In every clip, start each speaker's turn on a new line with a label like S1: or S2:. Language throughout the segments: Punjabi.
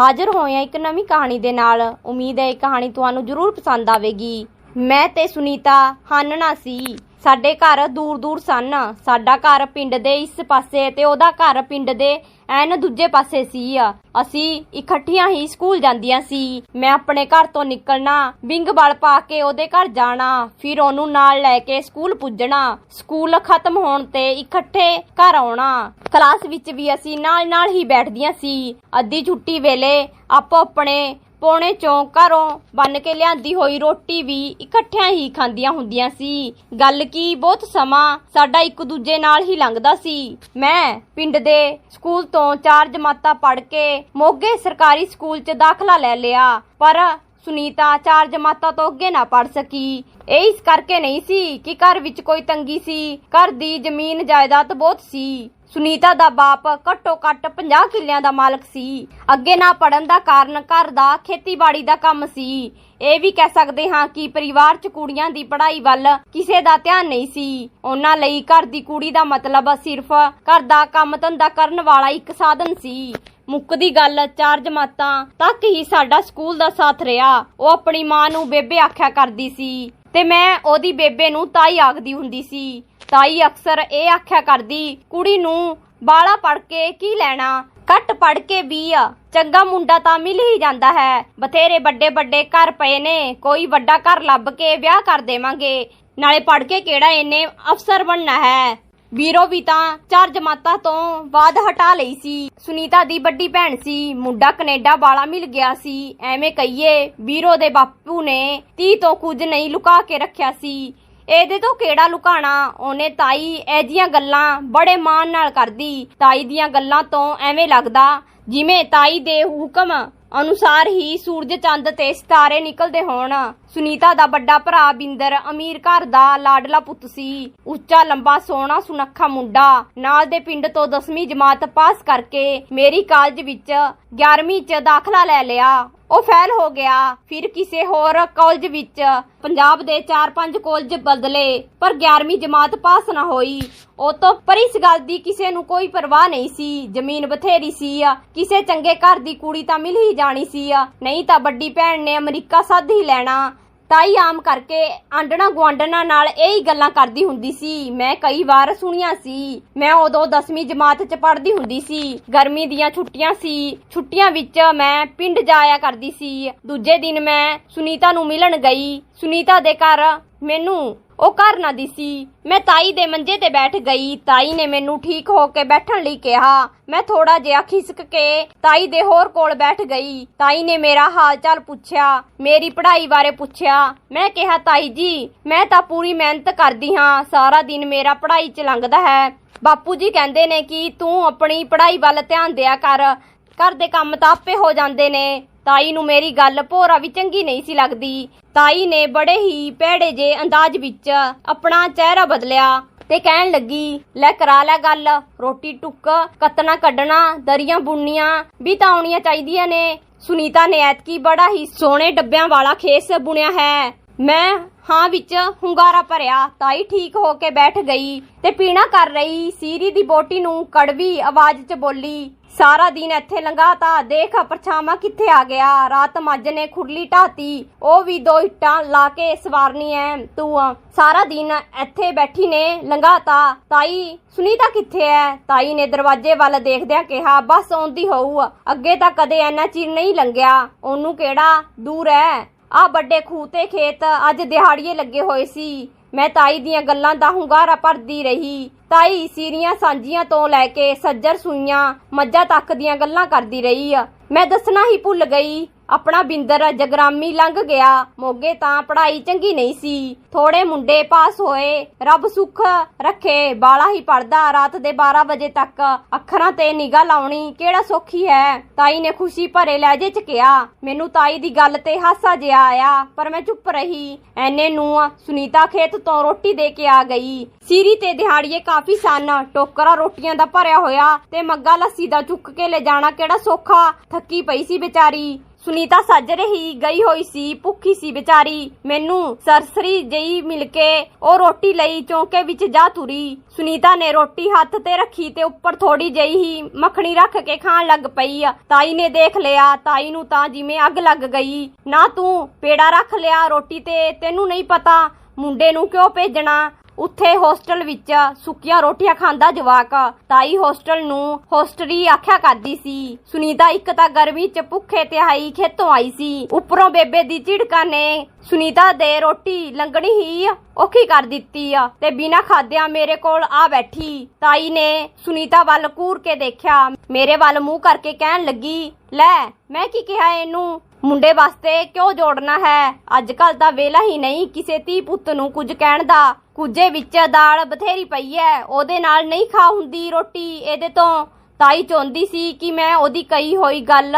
S1: ਹਾਜ਼ਰ ਹੋਏ ਹਾਂ ਇੱਕ ਨਵੀਂ ਕਹਾਣੀ ਦੇ ਨਾਲ। ਉਮੀਦ ਹੈ ਇਹ ਕਹਾਣੀ ਤੁਹਾਨੂੰ ਜ਼ਰੂਰ ਪਸੰਦ ਆਵੇਗੀ। ਮੈਂ ਤੇ ਸੁਨੀਤਾ ਹਾਨਣਾ ਸੀ। ਸਾਡੇ ਘਰ ਦੂਰ ਦੂਰ ਸਨ। ਸਾਡਾ ਘਰ ਪਿੰਡ ਦੇ ਇਸ ਪਾਸੇ ਤੇ ਉਹਦਾ ਘਰ ਪਿੰਡ ਦੇ ਐਨ ਦੂਜੇ ਪਾਸੇ ਸੀ। ਅਸੀਂ ਇਕੱਠੀਆਂ ਹੀ ਸਕੂਲ ਜਾਂਦੀਆਂ ਸੀ। ਮੈਂ ਆਪਣੇ ਘਰ ਤੋਂ ਨਿਕਲਣਾ ਵਿੰਗ ਬਲ ਪਾ ਕੇ ਉਹਦੇ ਘਰ ਜਾਣਾ, ਫਿਰ ਉਹਨੂੰ ਨਾਲ ਲੈ ਕੇ ਸਕੂਲ ਪੁੱਜਣਾ, ਸਕੂਲ ਖਤਮ ਹੋਣ ਤੇ ਇਕੱਠੇ ਘਰ ਆਉਣਾ। ਕਲਾਸ ਵਿੱਚ ਵੀ ਅਸੀਂ ਨਾਲ ਨਾਲ ਹੀ ਬੈਠਦੀਆਂ ਸੀ। ਅੱਧੀ ਛੁੱਟੀ ਵੇਲੇ ਆਪੋ ਆਪਣੇ ਪੌਣੇ ਚੋਂ ਘਰੋਂ ਬੰਨ ਕੇ ਲਿਆਂਦੀ ਹੋਈ ਰੋਟੀ ਵੀ ਇਕੱਠਿਆਂ ਹੀ ਖਾਂਦੀਆਂ ਹੁੰਦੀਆਂ ਸੀ। ਗੱਲ ਕੀ, ਬਹੁਤ ਸਮਾਂ ਸਾਡਾ ਇੱਕ ਦੂਜੇ ਨਾਲ ਹੀ ਲੰਘਦਾ ਸੀ। ਮੈਂ ਪਿੰਡ ਦੇ ਸਕੂਲ ਤੋਂ ਚਾਰ ਜਮਾਤਾਂ ਪੜ੍ਹ ਕੇ ਮੋਗੇ ਸਰਕਾਰੀ ਸਕੂਲ 'ਚ ਦਾਖਲਾ ਲੈ ਲਿਆ, ਪਰ ਸੁਨੀਤਾ ਚਾਰ ਜਮਾਤਾਂ ਤੋਂ ਅੱਗੇ ਨਾ ਪੜ ਸਕੀ। ਇਹ ਇਸ ਕਰਕੇ ਨਹੀਂ ਸੀ ਕਿ ਘਰ ਵਿੱਚ ਕੋਈ ਤੰਗੀ ਸੀ। ਘਰ ਦੀ ਜ਼ਮੀਨ ਜਾਇਦਾਦ ਬਹੁਤ ਸੀ। ਸੁਨੀਤਾ ਦਾ ਬਾਪ ਘੱਟੋ ਘੱਟ 50 ਕਿੱਲਿਆਂ ਦਾ ਮਾਲਕ ਸੀ। ਅੱਗੇ ਨਾ ਪੜਨ ਦਾ ਕਾਰਨ ਘਰ ਦਾ, ਖੇਤੀਬਾੜੀ ਦਾ ਕੰਮ ਸੀ। ਇਹ ਵੀ ਕਹਿ ਸਕਦੇ ਹਾਂ ਕਿ ਪਰਿਵਾਰ 'ਚ ਕੁੜੀਆਂ ਦੀ ਪੜ੍ਹਾਈ ਵੱਲ ਕਿਸੇ ਦਾ ਧਿਆਨ ਨਹੀਂ ਸੀ। ਉਹਨਾਂ ਲਈ ਘਰ ਦੀ ਕੁੜੀ ਦਾ ਮਤਲਬ ਸਿਰਫ ਘਰ ਦਾ ਕੰਮ ਧੰਦਾ ਕਰਨ ਵਾਲਾ ਇੱਕ ਸਾਧਨ ਸੀ। ਮੁੱਕਦੀ ਗੱਲ ਚਾਰ ਜਮਾਤਾਂ ਤੱਕ ਹੀ ਸਾਡਾ ਸਕੂਲ ਦਾ ਸਾਥ ਰਿਹਾ। ਉਹ ਆਪਣੀ ਮਾਂ ਨੂੰ ਬੇਬੇ ਆਖਿਆ ਕਰਦੀ ਸੀ ਤੇ ਮੈਂ ਉਹਦੀ ਬੇਬੇ ਨੂੰ ਤਾਈ ਆਖਦੀ ਹੁੰਦੀ ਸੀ। ਤਾਈ ਅਕਸਰ ਇਹ ਆਖਿਆ ਕਰਦੀ, ਕੁੜੀ ਨੂੰ ਬਾਲਾ ਪੜ ਕੇ ਕੀ ਲੈਣਾ? ਘੱਟ ਪੜ ਕੇ ਵੀ ਆ। ਚੰਗਾ ਮੁੰਡਾ ਤਾਂ ਮਿਲ ਹੀ ਜਾਂਦਾ ਹੈ। ਬਥੇਰੇ ਵੱਡੇ ਵੱਡੇ ਘਰ ਪਏ ਨੇ। ਕੋਈ ਵੱਡਾ ਘਰ ਲੱਭ ਕੇ ਵਿਆਹ ਕਰ ਦੇਵਾਂਗੇ। ਨਾਲੇ ਪੜ ਕੇ ਕਿਹੜਾ ਇਹਨੇ ਅਫਸਰ ਬਣਨਾ ਹੈ? ਵੀਰੋ ਵੀ ਤਾਂ ਚਾਰ ਜਮਾਤਾਂ ਤੋਂ ਬਾਅਦ ਹਟਾ ਲਈ ਸੀ। ਸੁਨੀਤਾ ਦੀ ਵੱਡੀ ਭੈਣ ਸੀ। ਮੁੰਡਾ ਕੈਨੇਡਾ ਵਾਲਾ ਮਿਲ ਗਿਆ ਸੀ। ਐਵੇਂ ਕਹੀਏ, ਵੀਰੋ ਦੇ ਬਾਪੂ ਨੇ ਤੀ ਤੋਂ ਕੁਝ ਨਹੀਂ ਲੁਕਾ ਕੇ ਰੱਖਿਆ ਸੀ। ਇਹਦੇ ਤੋਂ ਕਿਹੜਾ ਲੁਕਾਣਾ? ਉਹਨੇ ਤਾਈ ਇਹ ਜੀਆਂ ਗੱਲਾਂ ਬੜੇ ਮਾਣ ਨਾਲ ਕਰਦੀ। ਤਾਈ ਦੀਆਂ ਗੱਲਾਂ ਤੋਂ ਐਵੇਂ ਲੱਗਦਾ ਜਿਵੇਂ ਤਾਈ ਦੇ ਹੁਕਮ ਅਨੁਸਾਰ ਹੀ ਸੂਰਜ ਚੰਦ ਤੇ ਸਿਤਾਰੇ ਨਿਕਲਦੇ ਹੋਣ। ਸੁਨੀਤਾ ਦਾ ਵੱਡਾ ਭਰਾ ਬਿੰਦਰ, ਅਮੀਰ ਘਰ ਦਾ ਲਾਡਲਾ ਪੁੱਤ ਸੀ। ਉੱਚਾ, ਲੰਬਾ, ਸੋਹਣਾ, ਸੁਨੱਖਾ ਮੁੰਡਾ। ਨਾਲ ਦੇ ਪਿੰਡ ਤੋਂ 10ਵੀਂ ਜਮਾਤ ਪਾਸ ਕਰਕੇ ਮੇਰੀ ਕਾਲਜ ਵਿੱਚ 11ਵੀਂ ਚ ਦਾਖਲਾ ਲੈ ਲਿਆ। ਉਹ ਫੈਲ ਹੋ ਗਿਆ। ਫਿਰ ਕਿਸੇ ਹੋਰ ਕਾਲਜ ਵਿੱਚ ਪੰਜਾਬ ਦੇ 4-5 ਕਾਲਜ ਬਦਲੇ, ਪਰ 11ਵੀਂ ਜਮਾਤ ਪਾਸ ਨਾ ਹੋਈ। ਉਹ ਤੋਂ ਪਰ ਇਸ ਗੱਲ ਦੀ ਕਿਸੇ ਨੂੰ ਕੋਈ ਪਰਵਾਹ ਨਹੀਂ ਸੀ। ਜ਼ਮੀਨ ਬਥੇਰੀ ਸੀ ਕਿਸੇ ਚੰਗੇ ਘਰ ਦੀ ਕੁੜੀ ਤਾਂ ਮਿਲ ਹੀ ਜਾਣੀ ਸੀ ਨਹੀਂ ਤਾਂ ਵੱਡੀ ਭੈਣ ਨੇ ਅਮਰੀਕਾ ਸੱਦ ਹੀ ਲੈਣਾ। ਤਾਈ ਆਮ ਕਰਕੇ ਆਂਡਣਾ ਗੁਆਂਢਣਾ ਨਾਲ ਇਹ ਹੀ ਗੱਲਾਂ ਕਰਦੀ ਹੁੰਦੀ ਸੀ। ਮੈਂ ਕਈ ਵਾਰ ਸੁਣੀਆਂ ਸੀ। ਮੈਂ ਉਦੋਂ 10ਵੀਂ ਜਮਾਤ 'ਚ ਪੜ੍ਹਦੀ ਹੁੰਦੀ ਸੀ। ਗਰਮੀ ਦੀਆਂ ਛੁੱਟੀਆਂ ਸੀ। ਛੁੱਟੀਆਂ ਵਿੱਚ ਮੈਂ ਪਿੰਡ ਜਾਇਆ ਕਰਦੀ ਸੀ। ਦੂਜੇ ਦਿਨ ਮੈਂ ਸੁਨੀਤਾ ਨੂੰ ਮਿਲਣ ਗਈ। ਸੁਨੀਤਾ ਦੇ ਘਰ ਮੈਨੂੰ ਉਹ ਘਰ ਨਾ ਦਿਸੀ। ਮੈਂ ਤਾਈ ਦੇ ਮੰਜੇ ਤੇ ਬੈਠ ਗਈ। ਤਾਈ ਨੇ ਮੈਨੂੰ ਠੀਕ ਹੋ ਕੇ ਬੈਠਣ ਲਈ ਕਿਹਾ। ਮੈਂ ਥੋੜਾ ਜਿਹਾ ਖਿਸਕ ਕੇ ਤਾਈ ਦੇ ਹੋਰ ਕੋਲ ਬੈਠ ਗਈ। ਤਾਈ ਨੇ ਮੇਰਾ ਹਾਲ ਚਾਲ ਪੁੱਛਿਆ, ਮੇਰੀ ਪੜ੍ਹਾਈ ਬਾਰੇ ਪੁੱਛਿਆ। ਮੈਂ ਕਿਹਾ, ਤਾਈ ਜੀ, ਮੈਂ ਤਾਂ ਪੂਰੀ ਮਿਹਨਤ ਕਰਦੀ ਹਾਂ। ਸਾਰਾ ਦਿਨ ਮੇਰਾ ਪੜ੍ਹਾਈ 'ਚ ਲੰਘਦਾ ਹੈ। ਬਾਪੂ ਜੀ ਕਹਿੰਦੇ ਨੇ ਕਿ ਤੂੰ ਆਪਣੀ ਪੜ੍ਹਾਈ ਵੱਲ ਧਿਆਨ ਦਿਆ ਕਰ। ਘਰ ਦੇ ਕੰਮ ਤਾਂ ਆਪੇ ਹੋ ਜਾਂਦੇ ਨੇ। ਤਾਈ ਨੂੰ ਮੇਰੀ ਗੱਲ ਭੋਰਾ ਵੀ ਚੰਗੀ ਨਹੀਂ ਸੀ ਲੱਗਦੀ। ਤਾਈ ਨੇ ਬੜੇ ਹੀ ਭੈੜੇ ਜੇ ਅੰਦਾਜ਼ ਵਿੱਚ ਆਪਣਾ ਚਿਹਰਾ ਬਦਲਿਆ ਤੇ ਕਹਿਣ ਲੱਗੀ, ਲੈ ਕਰਾ ਲੈ ਗੱਲ, ਰੋਟੀ ਟੁੱਕ, ਕਤਨਾ ਕੱਢਣਾ, ਦਰੀਆਂ ਬੁਣਨੀਆਂ, ਵੀ ਤਾਂ ਆਉਣੀਆਂ ਚਾਹੀਦੀਆਂ ਨੇ। ਸੁਨੀਤਾ ਨੇ ਐਤਕੀ ਬੜਾ ਹੀ ਸੋਹਣੇ ਡੱਬਿਆਂ ਵਾਲਾ ਖੇਸ ਬੁਣਿਆ ਹੈ। ਮੈਂ ਹਾਂ ਵਿੱਚ ਹੁੰਗਾਰਾ ਭਰਿਆ, ਤਾਈ ਠੀਕ ਹੋ ਕੇ ਬੈਠ ਗਈ ਤੇ ਪੀਣਾ ਕਰ ਰਹੀ, ਸੀਰੀ ਦੀ ਬੋਟੀ ਨੂੰ ਕੜਵੀ ਆਵਾਜ਼ 'ਚ ਬੋਲੀ ਸਾਰਾ ਦਿਨ ਇੱਥੇ ਲੰਘਾਤਾ ਦੇਖ ਪਰਛਾਵਾਂ ਕਿੱਥੇ ਆ ਗਿਆ। ਰਾਤ ਮੱਝ ਨੇ ਖੁਰਲੀ ਢਾਤੀ, ਉਹ ਵੀ ਦੋ ਇੱਟਾਂ ਲਾ ਕੇ ਸਵਾਰਨੀ ਐ। ਤੂੰ ਸਾਰਾ ਦਿਨ ਇੱਥੇ ਬੈਠੀ ਨੇ ਲੰਘਾਤਾ ਤਾਈ ਸੁਨੀਤਾ ਕਿੱਥੇ ਐ? ਤਾਈ ਨੇ ਦਰਵਾਜ਼ੇ ਵੱਲ ਦੇਖਦਿਆਂ ਕਿਹਾ, ਬਸ ਆਉਂਦੀ ਹੋਊ। ਅੱਗੇ ਤਾਂ ਕਦੇ ਐਨਾ ਚਿਰ ਨਹੀਂ ਲੰਘਿਆ। ਉਹਨੂੰ ਕਿਹੜਾ ਦੂਰ ਐ? ਆ ਵੱਡੇ ਖੂਹ ਤੇ ਖੇਤ ਅੱਜ ਦਿਹਾੜੀਏ ਲੱਗੇ ਹੋਏ ਸੀ। ਮੈਂ ਤਾਈ ਦੀਆਂ ਗੱਲਾਂ ਦਾ ਹੁੰਗਾਰਾ ਭਰਦੀ ਰਹੀ। ਤਾਈ ਸੀਰੀਆਂ ਸਾਂਝੀਆਂ ਤੋਂ ਲੈ ਕੇ ਸੱਜਰ ਸੂਈਆਂ ਮੱਝਾਂ ਤੱਕ ਦੀਆਂ ਗੱਲਾਂ ਕਰਦੀ ਰਹੀ ਆ। ਮੈਂ ਦੱਸਣਾ ਹੀ ਭੁੱਲ ਗਈ ਆਪਣਾ ਬਿੰਦਰ ਜਗਰਾਮੀ ਲੰਘ ਗਿਆ। ਮੋਗੇ ਤਾਂ ਪੜ੍ਹਾਈ ਚੰਗੀ ਨਹੀਂ ਸੀ। ਥੋੜੇ ਮੁੰਡੇ ਪਾਸ ਹੋਏ। ਰੱਬ ਸੁੱਖ ਰੱਖੇ। ਬਾਲਾ ਹੀ ਪੜਦਾ ਰਾਤ ਦੇ 12 ਵਜੇ ਤੱਕ। ਅੱਖਰਾਂ ਤੇ ਨਿਗਾਹ ਲਾਉਣੀ ਕਿਹੜਾ ਸੌਖੀ ਹੈ? ਤਾਈ ਨੇ ਖੁਸ਼ੀ ਭਰੇ ਲਹਿਜੇ ਚ ਕਿਹਾ, ਮੈਨੂੰ ਤਾਈ ਦੀ ਗੱਲ ਤੇ ਹਾਸਾ ਜਿਹਾ ਆਇਆ, ਪਰ ਮੈਂ ਚੁੱਪ ਰਹੀ। ਐਨੇ ਨੂੰ ਸੁਨੀਤਾ ਖੇਤ ਤੋਂ ਰੋਟੀ ਦੇ ਕੇ ਆ ਗਈ। ਸੀਰੀ ਤੇ ਦਿਹਾੜੀਏ ਕਾਫੀ ਸਨ। ਟੋਕਰਾ ਰੋਟੀਆਂ ਦਾ ਭਰਿਆ ਹੋਇਆ ਤੇ ਮੱਗਾ ਲੱਸੀ ਦਾ ਚੁੱਕ ਕੇ ਲੈ ਜਾਣਾ ਕਿਹੜਾ ਸੌਖਾ? ਥੱਕੀ ਪਈ ਸੀ ਵਿਚਾਰੀ। ਸੁਨੀਤਾ ਸੱਜ ਰਹੀ ਗਈ ਹੋਈ ਸੀ, ਭੁੱਖੀ ਸੀ ਵਿਚਾਰੀ। ਮੈਨੂੰ ਸਰਸਰੀ ਜਈ ਮਿਲ ਕੇ ਉਹ ਰੋਟੀ ਲਈ ਚੌਂਕੇ ਵਿੱਚ ਜਾ ਤੁਰੀ। ਸੁਨੀਤਾ ਨੇ ਰੋਟੀ ਹੱਥ ਤੇ ਰੱਖੀ ਤੇ ਉੱਪਰ ਥੋੜੀ ਜਈ ਹੀ ਮੱਖਣੀ ਰੱਖ ਕੇ ਖਾਣ ਲੱਗ ਪਈ ਆ। ਤਾਈ ਨੇ ਦੇਖ ਲਿਆ, ਤਾਈ ਨੂੰ ਤਾਂ ਜਿਵੇਂ ਅੱਗ ਲੱਗ ਗਈ। ਨਾ ਤੂੰ ਪੇੜਾ ਰੱਖ ਲਿਆ ਰੋਟੀ ਤੇ, ਤੈਨੂੰ ਨਹੀਂ ਪਤਾ। ਮੁੰਡੇ ਨੂੰ ਕਿਉਂ ਭੇਜਣਾ? ਉੱਥੇ ਹੋਸਟਲ ਵਿੱਚ ਸੁੱਕੀਆਂ ਰੋਟੀਆਂ ਖਾਂਦਾ ਜਵਾਕ। ਤਾਈ ਹੋਸਟਲ ਨੂੰ ਹੋਸਟਰੀ ਆਖਿਆ ਕਰਦੀ ਸੀ। ਸੁਨੀਤਾ ਇੱਕ ਤਾਂ ਗਰਮੀ ਚ ਭੁੱਖੇ ਤੇ ਖੇਤੋਂ ਆਈ ਸੀ। ਉੱਪਰੋਂ ਬੇਬੇ ਦੀ ਝਿੜਕਾਂ ਨੇ ਸੁਨੀਤਾ ਦੇ ਰੋਟੀ ਲੰਗਣੀ ਹੀ ਔਖੀ ਕਰ ਦਿੱਤੀ ਆ ਤੇ ਬਿਨਾ ਖਾਦਿਆਂ ਮੇਰੇ ਕੋਲ ਆ ਬੈਠੀ। ਤਾਈ ਨੇ ਸੁਨੀਤਾ ਵੱਲ ਕੂਰ ਕੇ ਦੇਖਿਆ। ਮੇਰੇ ਵੱਲ ਮੂੰਹ ਕਰਕੇ ਕਹਿਣ ਲੱਗੀ, ਲੈ, ਮੈਂ ਕੀ ਕਿਹਾ ਇਹਨੂੰ? ਮੁੰਡੇ ਵਾਸਤੇ ਕਿਉਂ ਜੋੜਨਾ ਹੈ? ਅੱਜ ਕੱਲ ਤਾਂ ਵੇਲਾ ਹੀ ਨਹੀਂ ਕਿਸੇ ਧੀ ਪੁੱਤ ਨੂੰ ਕੁਝ ਕਹਿਣ ਦਾ। ਕੁਝੇ ਵਿੱਚ ਦਾਲ ਬਥੇਰੀ ਪਈ ਐ। ਉਹਦੇ ਨਾਲ ਨਹੀਂ ਖਾ ਹੁੰਦੀ ਰੋਟੀ। ਇਹਦੇ ਤੋਂ ਤਾਈ ਚਾਹੁੰਦੀ ਸੀ ਕਿ ਮੈਂ ਉਹਦੀ ਕਹੀ ਹੋਈ ਗੱਲ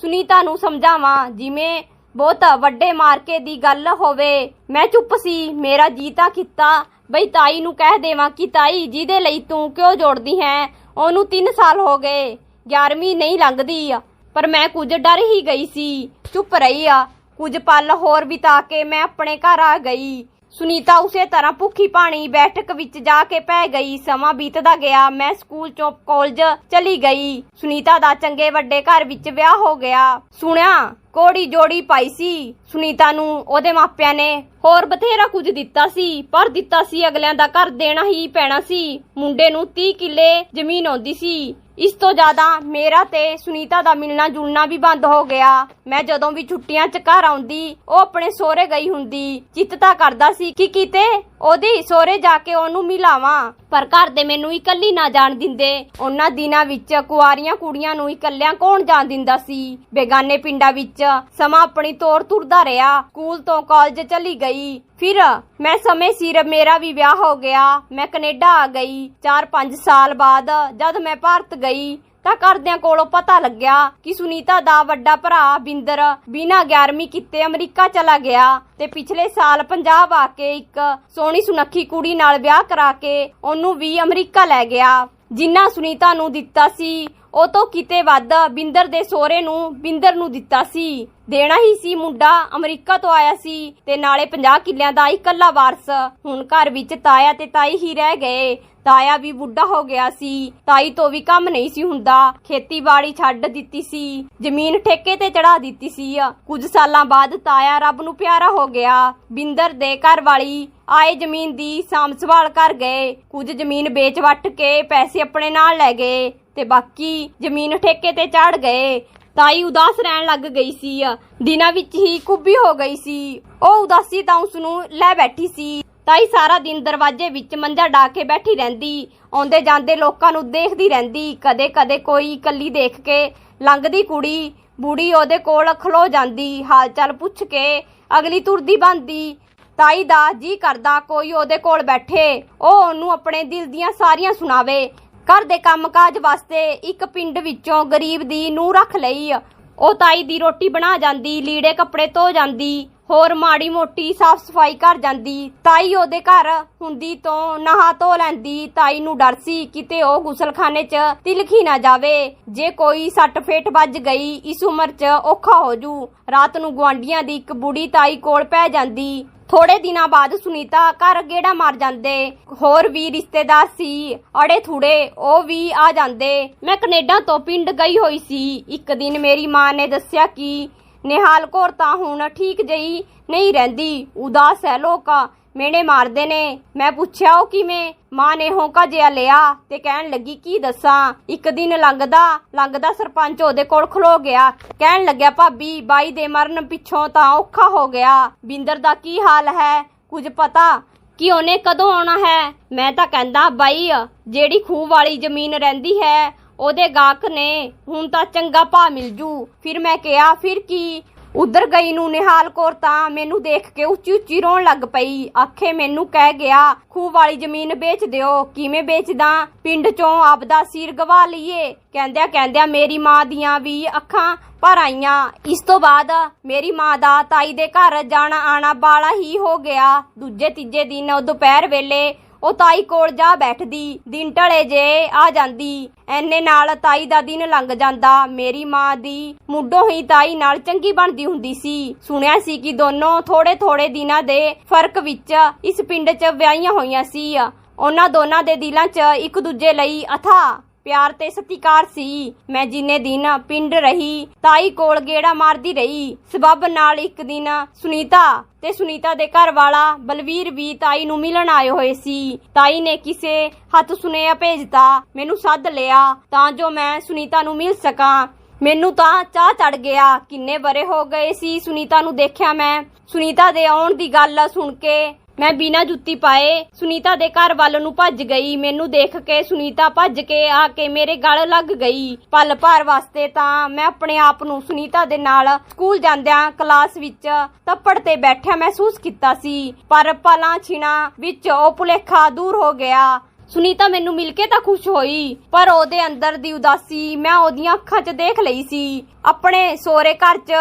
S1: ਸੁਨੀਤਾ ਨੂੰ ਸਮਝਾਵਾਂ। ਜਿਵੇਂ ਬਹੁਤ ਵੱਡੇ ਮਾਰਕੇ ਦੀ ਗੱਲ ਹੋਵੇ। ਮੈਂ ਚੁੱਪ ਸੀ। ਮੇਰਾ ਜੀਤਾ ਕੀਤਾ। ਬਈ ਤਾਈ ਨੂੰ ਕਹਿ ਦੇਵਾਂ ਕਿ ਤਾਈ, ਜਿਹਦੇ ਲਈ ਤੂੰ ਕਿਉਂ ਜੋੜਦੀ ਹੈ? ਉਹਨੂੰ 3 ਸਾਲ ਹੋ ਗਏ। 11ਵੀਂ ਨਹੀਂ ਲੰਘਦੀ। ਪਰ ਮੈਂ ਕੁਝ ਡਰ ਹੀ ਗਈ ਸੀ। ਚੁੱਪ ਰਹੀ ਆ। ਕੁਝ ਪਲ ਹੋਰ ਬਿਤਾ ਕੇ ਮੈਂ ਆਪਣੇ ਘਰ ਆ ਗਈ। ਸੁਨੀਤਾ ਉਸੇ ਤਰ੍ਹਾਂ ਭੁੱਖੀ ਪਾਣੀ ਬੈਠਕ ਵਿੱਚ ਜਾ ਕੇ ਪੈ ਗਈ। ਸਮਾਂ ਬੀਤਦਾ ਗਿਆ। ਮੈਂ ਸਕੂਲ ਚੋਂ ਕਾਲਜ ਚਲੀ ਗਈ। ਸੁਨੀਤਾ ਦਾ ਚੰਗੇ ਵੱਡੇ ਘਰ ਵਿੱਚ ਵਿਆਹ ਹੋ ਗਿਆ। ਸੁਣਿਆ, ਕੋੜੀ ਜੋੜੀ ਪਾਈ ਸੀ। ਸੁਨੀਤਾ ਨੂੰ ਉਹਦੇ ਮਾਪਿਆਂ ਨੇ ਹੋਰ ਬਥੇਰਾ ਕੁਝ ਦਿੱਤਾ ਸੀ। ਪਰ ਦਿੱਤਾ ਸੀ ਅਗਲਿਆਂ ਦਾ ਘਰ ਦੇਣਾ ਹੀ ਪੈਣਾ ਸੀ। ਮੁੰਡੇ ਨੂੰ 30 ਕਿੱਲੇ ਜ਼ਮੀਨ ਆਉਂਦੀ ਸੀ। ਇਸ ਤੋਂ ਜ਼ਿਆਦਾ ਮੇਰਾ ਤੇ ਸੁਨੀਤਾ ਦਾ ਮਿਲਣਾ ਜੁਲਣਾ ਵੀ ਬੰਦ ਹੋ ਗਿਆ। ਮੈਂ ਜਦੋਂ ਵੀ ਛੁੱਟੀਆਂ 'ਚ ਘਰ ਆਉਂਦੀ, ਉਹ ਆਪਣੇ ਸਹੁਰੇ ਗਈ ਹੁੰਦੀ। ਚਿੱਤ ਤਾਂ ਕਰਦਾ ਸੀ ਕਿ ਕਿਤੇ ਉਹਦੀ ਸੋਹਰੇ ਜਾ ਕੇ ਉਹਨੂੰ ਮਿਲਾਵਾਂ। ਪਰ ਘਰ ਦੇ ਮੈਨੂੰ ਇਕੱਲੀ ਨਾ ਜਾਣ ਦਿੰਦੇ। ਉਹਨਾਂ ਦਿਨਾਂ ਵਿੱਚ ਕੁਆਰੀਆਂ ਕੁੜੀਆਂ ਨੂੰ ਇਕੱਲਿਆਂ ਕੌਣ ਜਾਣ ਦਿੰਦਾ ਸੀ? ਬੇਗਾਨੇ ਪਿੰਡਾਂ ਵਿੱਚ ਸਮਾਂ ਆਪਣੀ ਤੋਰ ਤੁਰਦਾ ਰਿਹਾ। ਸਕੂਲ ਤੋਂ ਕਾਲਜ ਚਲੀ ਗਈ। ਫਿਰ ਮੈਂ ਸਮੇਂ ਸਿਰ ਮੇਰਾ ਵੀ ਵਿਆਹ ਹੋ ਗਿਆ। ਮੈਂ ਕੈਨੇਡਾ ਆ ਗਈ। 4-5 ਸਾਲ ਬਾਅਦ ਜਦ ਮੈਂ ਭਾਰਤ ਗਈ ਤਾਂ ਘਰਦਿਆਂ ਕੋਲੋਂ ਪਤਾ ਲੱਗਿਆ ਕਿ ਸੁਨੀਤਾ ਦਾ ਵੱਡਾ ਭਰਾ ਬਿੰਦਰ ਬਿਨਾ 11ਵੀਂ ਕੀਤੇ ਅਮਰੀਕਾ ਚਲਾ ਗਿਆ ਤੇ ਪਿਛਲੇ ਸਾਲ ਪੰਜਾਬ ਆ ਕੇ ਇੱਕ ਸੋਹਣੀ ਸੁਨੱਖੀ ਕੁੜੀ ਨਾਲ ਵਿਆਹ ਕਰਾ ਕੇ ਉਹਨੂੰ ਵੀ ਅਮਰੀਕਾ ਲੈ ਗਿਆ। ਜਿੰਨਾ ਸੁਨੀਤਾ ਨੂੰ ਦਿੱਤਾ ਸੀ, ਉਹ ਤੋਂ ਕਿਤੇ ਵੱਧ ਬਿੰਦਰ ਦੇ ਸੋਹਰੇ ਨੂੰ ਬਿੰਦਰ ਨੂੰ ਦਿੱਤਾ ਸੀ। ਦੇਣਾ ਹੀ ਸੀ ਮੁੰਡਾ, ਅਮਰੀਕਾ ਤੋਂ ਆਇਆ ਸੀ ਤੇ ਨਾਲੇ 50 ਕਿੱਲਿਆਂ ਦਾ ਇਕੱਲਾ ਵਾਰਸ। ਹੁਣ ਘਰ ਵਿੱਚ ਤਾਇਆ ਤੇ ਤਾਈ ਹੀ ਰਹਿ ਗਏ। ਤਾਇਆ ਵੀ ਬੁੱਢਾ ਹੋ ਗਿਆ ਸੀ। ਤਾਈ ਤੋਂ ਵੀ ਕੰਮ ਨਹੀਂ ਸੀ ਹੁੰਦਾ। ਖੇਤੀਬਾੜੀ ਛੱਡ ਦਿੱਤੀ ਸੀ। ਜ਼ਮੀਨ ਠੇਕੇ ਤੇ ਚੜਾ ਦਿੱਤੀ ਸੀ। ਕੁਝ ਸਾਲਾਂ ਬਾਅਦ ਤਾਇਆ ਰੱਬ ਨੂੰ ਪਿਆਰਾ ਹੋ ਗਿਆ। ਬਿੰਦਰ ਦੇ ਘਰ ਵਾਲੀ ਆਏ ਜ਼ਮੀਨ ਦੀ ਸਾਂਭ ਸੰਭਾਲ ਕਰ ਗਏ। ਕੁਝ ਜ਼ਮੀਨ ਵੇਚ ਵੱਟ ਕੇ ਪੈਸੇ ਆਪਣੇ ਨਾਲ ਲੈ ਗਏ ਤੇ ਬਾਕੀ ਜ਼ਮੀਨ ਠੇਕੇ ਤੇ ਚੜ ਗਏ। ਤਾਈ ਉਦਾਸ ਰਹਿਣ ਲੱਗ ਗਈ ਸੀ। ਦਿਨਾਂ ਵਿੱਚ ਹੀ ਕੁੱਬੀ ਹੋ ਗਈ ਸੀ। ਉਹ ਉਦਾਸੀ ਤਾਂ ਉਸ ਨੂੰ ਲੈ ਬੈਠੀ ਸੀ। ਤਾਈ ਸਾਰਾ ਦਿਨ ਦਰਵਾਜ਼ੇ ਵਿੱਚ ਮੰਜਾ ਢਾ ਕੇ ਬੈਠੀ ਰਹਿੰਦੀ। ਆਉਂਦੇ ਜਾਂਦੇ ਲੋਕਾਂ ਨੂੰ ਦੇਖਦੀ ਰਹਿੰਦੀ। ਕਦੇ ਕਦੇ ਕੋਈ ਇਕੱਲੀ ਦੇਖ ਕੇ ਲੰਘਦੀ ਕੁੜੀ। ਬੁੜੀ ਉਹਦੇ ਕੋਲ ਖਲੋ ਜਾਂਦੀ। ਹਾਲ ਚਾਲ ਪੁੱਛ ਕੇ ਅਗਲੀ ਤੁਰਦੀ ਬੰਦੀ। ਤਾਈ ਦਾ ਜੀ ਕਰਦਾ ਕੋਈ ਉਹਦੇ ਕੋਲ ਬੈਠੇ। ਉਹ ਉਹਨੂੰ ਆਪਣੇ ਦਿਲ ਦੀਆਂ ਸਾਰੀਆਂ ਸੁਣਾਵੇ। ਘਰ ਦੇ ਕੰਮਕਾਜ ਵਾਸਤੇ ਇੱਕ ਪਿੰਡ ਵਿੱਚੋਂ ਗਰੀਬ ਦੀ ਨੂੰ ਰੱਖ ਲਈ। ਉਹ ਤਾਈ ਦੀ ਰੋਟੀ ਬਣਾ ਜਾਂਦੀ, ਲੀੜੇ ਕੱਪੜੇ ਧੋ ਜਾਂਦੀ, ਹੋਰ ਮਾੜੀ ਮੋਟੀ ਸਾਫ਼ ਸਫ਼ਾਈ ਕਰ ਜਾਂਦੀ। ਤਾਈ ਉਹਦੇ ਘਰ ਹੁੰਦੀ ਤੋਂ ਨਹਾ ਧੋ ਲੈਂਦੀ। ਤਾਈ ਨੂੰ ਡਰ ਸੀ ਕਿਤੇ ਉਹ ਗੁਸਲਖਾਨੇ 'ਚ ਤਿਲਖੀ ਨਾ ਜਾਵੇ। ਜੇ ਕੋਈ ਸੱਟ ਫੇਟ ਵੱਜ ਗਈ, ਇਸ ਉਮਰ 'ਚ ਔਖਾ ਹੋ ਜੂ। ਰਾਤ ਨੂੰ ਗੁਆਂਢੀਆਂ ਦੀ ਇੱਕ ਬੁੜੀ ਤਾਈ ਕੋਲ ਪੈ ਜਾਂਦੀ। ਥੋੜੇ ਦਿਨਾਂ ਬਾਅਦ ਸੁਨੀਤਾ ਘਰ ਗੇੜਾ ਮਾਰ ਜਾਂਦੇ। ਹੋਰ ਵੀ ਰਿਸ਼ਤੇਦਾਰ ਸੀ, ਅੜੇ ਥੁੜੇ, ਉਹ ਵੀ ਆ ਜਾਂਦੇ। ਮੈਂ ਕੈਨੇਡਾ ਤੋਂ ਪਿੰਡ ਗਈ ਹੋਈ ਸੀ। ਇੱਕ ਦਿਨ ਮੇਰੀ ਮਾਂ ਨੇ ਦੱਸਿਆ ਕਿ, ਨਿਹਾਲ ਕੌਰ ਤਾਂ ਹੁਣ ਠੀਕ ਜਈ ਨਹੀਂ ਰਹਿੰਦੀ। ਉਦਾਸ ਹੈ ਲੋਕ। ਮੇਨੇ ਮਾਰਦੇ ਨੇ। ਮੈਂ ਪੁੱਛਿਆ, ਉਹ ਕਿਵੇਂ? ਮਾਂ ਨੇ ਹੋਂਕਾ ਜਿਹਾ ਲਿਆ ਤੇ ਕਹਿਣ ਲੱਗੀ, ਕੀ ਦੱਸਾਂ? ਇੱਕ ਦਿਨ ਲੰਘਦਾ ਲੰਘਦਾ ਸਰਪੰਚ ਉਹਦੇ ਕੋਲ ਖਲੋ ਗਿਆ। ਕਹਿਣ ਲੱਗਿਆ, ਭਾਬੀ, ਬਾਈ ਦੇ ਮਰਨ ਪਿੱਛੋਂ ਤਾਂ ਔਖਾ ਹੋ ਗਿਆ। ਬਿੰਦਰ ਦਾ ਕੀ ਹਾਲ ਹੈ? ਕੁਝ ਪਤਾ ਕਿ ਉਹਨੇ ਕਦੋਂ ਆਉਣਾ ਹੈ? ਮੈਂ ਤਾਂ ਕਹਿੰਦਾ, ਬਾਈ, ਜਿਹੜੀ ਖੂਹ ਵਾਲੀ ਜ਼ਮੀਨ ਰਹਿੰਦੀ ਹੈ, ਉਹਦੇ ਗਾਹਕ ਨੇ। ਹੁਣ ਤਾਂ ਚੰਗਾ ਭਾ ਮਿਲ ਜੂ। ਫਿਰ ਮੈਂ ਕਿਹਾ, ਫਿਰ ਕੀ? ਉਧਰ ਗਈ ਨੂੰ ਨਿਹਾਲ ਕੌਰ ਤਾਂ ਮੈਨੂੰ ਦੇਖ ਕੇ ਉੱਚੀ ਉੱਚੀ ਰੋਣ ਲੱਗ ਪਈ। ਆਖੇ, ਮੈਨੂੰ ਕਹਿ ਗਿਆ, ਖੂਹ ਵਾਲੀ ਜ਼ਮੀਨ ਵੇਚ ਦਿਓ, ਕਿਵੇਂ ਵੇਚਦਾ? ਪਿੰਡ ਚੋਂ ਆਪਦਾ ਸਿਰ ਗਵਾ ਲਈਏ। ਕਹਿੰਦਿਆਂ ਕਹਿੰਦਿਆਂ ਮੇਰੀ ਮਾਂ ਦੀਆਂ ਵੀ ਅੱਖਾਂ ਭਰ ਆਈਆਂ। ਇਸ ਤੋਂ ਬਾਅਦ ਮੇਰੀ ਮਾਂ ਦਾ ਤਾਈ ਦੇ ਘਰ ਜਾਣਾ ਆਣਾ ਬਾਲਾ ਹੀ ਹੋ ਗਿਆ। ਦੂਜੇ ਤੀਜੇ ਦਿਨ ਦੁਪਹਿਰ ਵੇਲੇ ਉਹ ਤਾਈ ਕੋਲ ਜਾ ਬੈਠਦੀ, ਦਿਨ ਢਲੇ ਜੇ ਆ ਜਾਂਦੀ। ਐਨੇ ਨਾਲ ਤਾਈ ਦਾ ਦਿਨ ਲੰਘ ਜਾਂਦਾ। ਮੇਰੀ ਮਾਂ ਦੀ ਮੁੱਢੋਂ ਹੀ ਤਾਈ ਨਾਲ ਚੰਗੀ ਬਣਦੀ ਹੁੰਦੀ ਸੀ। ਸੁਣਿਆ ਸੀ ਕਿ ਦੋਨੋਂ ਥੋੜੇ ਥੋੜੇ ਦਿਨਾਂ ਦੇ ਫ਼ਰਕ ਵਿੱਚ ਇਸ ਪਿੰਡ 'ਚ ਵਿਆਹੀਆਂ ਹੋਈਆਂ ਸੀ। ਉਹਨਾਂ ਦੋਨਾਂ ਦੇ ਦਿਲਾਂ 'ਚ ਇੱਕ ਦੂਜੇ ਲਈ ਅਥਾ ਪਿਆਰ ਤੇ ਸਤਿਕਾਰ ਸੀ। ਮੈਂ ਜਿੰਨੇ ਦਿਨ ਪਿੰਡ ਰਹੀ, ਤਾਈ ਕੋਲ ਗੇੜਾ ਮਾਰਦੀ ਰਹੀ। ਸਬੱਬ ਨਾਲ ਇੱਕ ਦਿਨ ਸੁਨੀਤਾ ਤੇ ਸੁਨੀਤਾ ਦੇ ਘਰ ਵਾਲਾ ਬਲਵੀਰ ਵੀ ਤਾਈ ਨੂੰ ਮਿਲਣ ਆਏ ਹੋਏ ਸੀ। ਤਾਈ ਨੇ ਕਿਸੇ ਹੱਥ ਸੁਨੇਹਾ ਭੇਜਤਾ, ਮੈਨੂੰ ਸੱਦ ਲਿਆ, ਤਾਂ ਜੋ ਮੈਂ ਸੁਨੀਤਾ ਨੂੰ ਮਿਲ ਸਕਾਂ। ਮੈਨੂੰ ਤਾਂ ਚਾਹ ਚੜ ਗਿਆ। ਕਿੰਨੇ ਬਰੇ ਹੋ ਗਏ ਸੀ ਸੁਨੀਤਾ ਨੂੰ ਦੇਖਿਆ ਮੈਂ। ਸੁਨੀਤਾ ਦੇ ਆਉਣ ਦੀ ਗੱਲ ਸੁਣ ਕੇ ਮੈਂ ਬਿਨਾਂ ਜੁੱਤੀ ਪਾਏ ਸੁਨੀਤਾ ਦੇ ਘਰ ਵੱਲ ਨੂੰ ਭੱਜ ਗਈ। ਮੈਨੂੰ ਦੇਖ ਕੇ ਸੁਨੀਤਾ ਭੱਜ ਕੇ ਆ ਕੇ ਮੇਰੇ ਗਲ ਲੱਗ ਗਈ। ਪਲ ਭਰ ਵਾਸਤੇ ਤਾਂ ਮੈਂ ਆਪਣੇ ਆਪ ਨੂੰ ਸੁਨੀਤਾ ਦੇ ਨਾਲ ਸਕੂਲ ਜਾਂਦਿਆਂ ਕਲਾਸ ਵਿੱਚ ਤੱਪੜ ਤੇ ਬੈਠਿਆ ਮਹਿਸੂਸ ਕੀਤਾ ਸੀ। ਪਰ ਪਲਾਂ ਛਿਣਾ ਵਿੱਚ ਉਹ ਭੁਲੇਖਾ ਦੂਰ ਹੋ ਗਿਆ। ਸੁਨੀਤਾ ਮੈਨੂੰ ਮਿਲ ਕੇ ਤਾਂ ਖੁਸ਼ ਹੋਈ, ਪਰ ਉਹਦੇ ਅੰਦਰ ਦੀ ਉਦਾਸੀ ਮੈਂ ਉਹਦੀਆਂ ਅੱਖਾਂ 'ਚ ਦੇਖ ਲਈ ਸੀ। ਆਪਣੇ ਸੋਹਰੇ ਘਰ 'ਚ